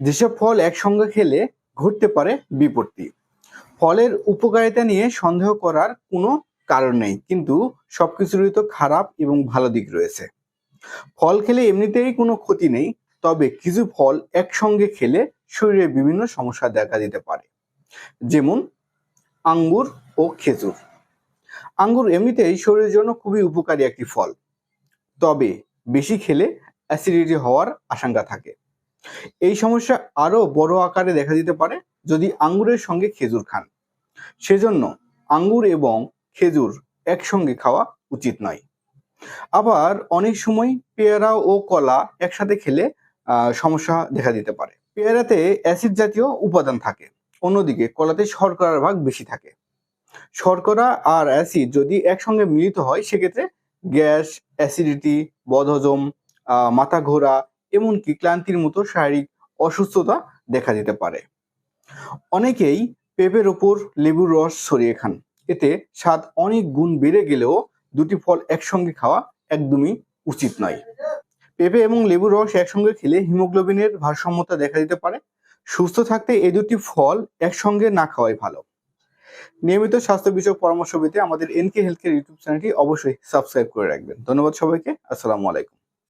যেসব ফল একসঙ্গে খেলে ঘটতে পারে বিপত্তি। ফলের উপকারিতা নিয়ে সন্দেহ করার কোনো কারণ নেই, কিন্তু সবকিছুরই তো খারাপ এবং ভালো দিক রয়েছে। ফল খেলে এমনিতেই কোনো ক্ষতি নেই, তবে কিছু ফল একসঙ্গে খেলে শরীরে বিভিন্ন সমস্যা দেখা দিতে পারে। যেমন আঙ্গুর ও খেজুর। আঙ্গুর এমনিতেই শরীরের জন্য খুবই উপকারী একটি ফল, তবে বেশি খেলে অ্যাসিডিটি হওয়ার আশঙ্কা থাকে। এই সমস্যা আরও বড় আকারে দেখা দিতে পারে যদি আঙ্গুরের সঙ্গে খেজুর খান। সেজন্য আঙ্গুর এবং খেজুর একসঙ্গে খাওয়া উচিত নয়। আবার অনেক সময় পেয়ারা ও কলা একসাথে খেলে সমস্যা দেখা দিতে পারে। পেয়ারাতে অ্যাসিড জাতীয় উপাদান থাকে, অন্যদিকে কলাতে শর্করার ভাগ বেশি থাকে। শর্করা আর অ্যাসিড যদি একসঙ্গে মিলিত হয়, সেক্ষেত্রে গ্যাস, অ্যাসিডিটি, বদহজম মাথা ঘোরা এমনকি ক্লান্তির মতো শারীরিক অসুস্থতা দেখা দিতে পারে। অনেকেই পেঁপের ওপর লেবুর রস ছড়িয়ে খান। এতে স্বাদ অনেক গুণ বেড়ে গেলেও দুটি ফল একসঙ্গে খাওয়া একদমই উচিত নয়। পেঁপে এবং লেবুর রস একসঙ্গে খেলে হিমোগ্লোবিনের ভারসাম্যতা দেখা দিতে পারে। সুস্থ থাকতে এই দুটি ফল একসঙ্গে না খাওয়াই ভালো। নিয়মিত স্বাস্থ্য বিষয়ক পরামর্শ পেতে আমাদের এনকে হেলথ কেয়ার ইউটিউব চ্যানেলটি অবশ্যই সাবস্ক্রাইব করে রাখবেন। ধন্যবাদ সবাইকে। আসসালামু আলাইকুম।